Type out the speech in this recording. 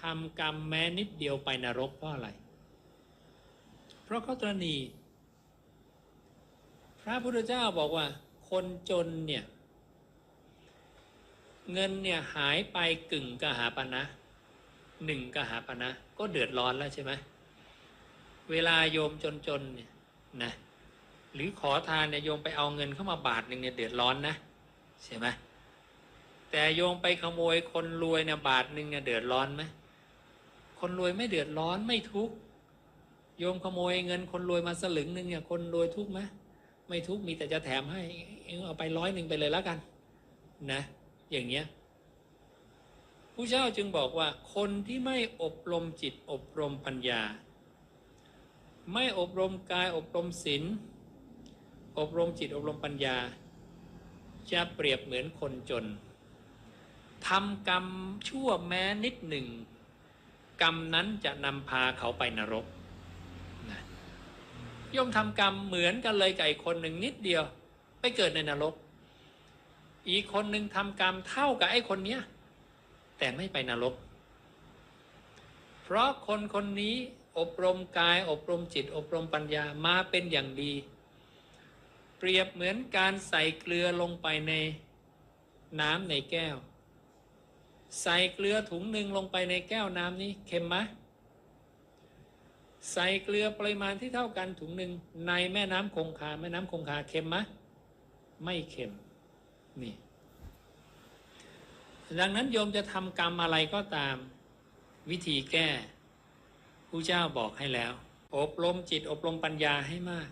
ทำกรรมแม้นิดเดียวไปนรกเพราะอะไร เพราะเขาตรณีพระพุทธเจ้าบอกว่า คนจนเนี่ย เงินเนี่ยหายไปกึ่งกหาปณะนะหนึ่งกหาปณะนะก็เดือดร้อนแล้วใช่ไหมเวลาโยมจนๆเนี่ยนะหรือขอทานเนี่ยโยมไปเอาเงินเข้ามาบาทหนึ่งเนี่ยเดือดร้อนนะใช่ไหม แต่โยมไปขโมยคนรวยเนี่ยบาทหนึ่งเนี่ยเดือดร้อนไหมคนรวยไม่เดือดร้อนไม่ทุกข์โยมขโมยเงินคนรวยมาสลึงหนึ่งเนี่ยคนรวยทุกข์ไหมไม่ทุกข์มีแต่จะแถมให้เอาไปร้อยหนึ่งไปเลยแล้วกันนะ อย่างเงี้ยผู้เจ้าจึงบอกว่าคนที่ไม่อบรมจิตอบรมปัญญา ไม่อบรมกายอบรมศีลอบรมจิตอบรมปัญญา จะเปรียบเหมือนคนจน ทำกรรมชั่วแม้นิดหนึ่ง กรรมนั้นจะนำพาเขาไปนรกนะโยมทำกรรมเหมือนกันเลยกับอีกคนหนึ่งนิดเดียว ไปเกิดในนรก อีกคนหนึ่งทำกรรมเท่ากับไอ้คนเนี้ยแต่ไม่ไปนรก เพราะคนคนนี้อบรมกายอบรมจิต อบรมปัญญามาเป็นอย่างดี เปรียบเหมือนการใส่เกลือลงไปในน้ำในแก้ว ใส่เกลือถุงหนึ่งลงไปในแก้วน้ำนี้เค็มไหมใส่เกลือปริมาณที่เท่ากันถุงหนึ่งในแม่น้ำคงคาแม่น้ำคงคาเค็มไหมไม่เค็มนี่ดังนั้นโยมจะทำกรรมอะไรก็ตาม วิธีแก้ผู้เจ้าบอกให้แล้ว อบรมจิตอบรมปัญญาให้มาก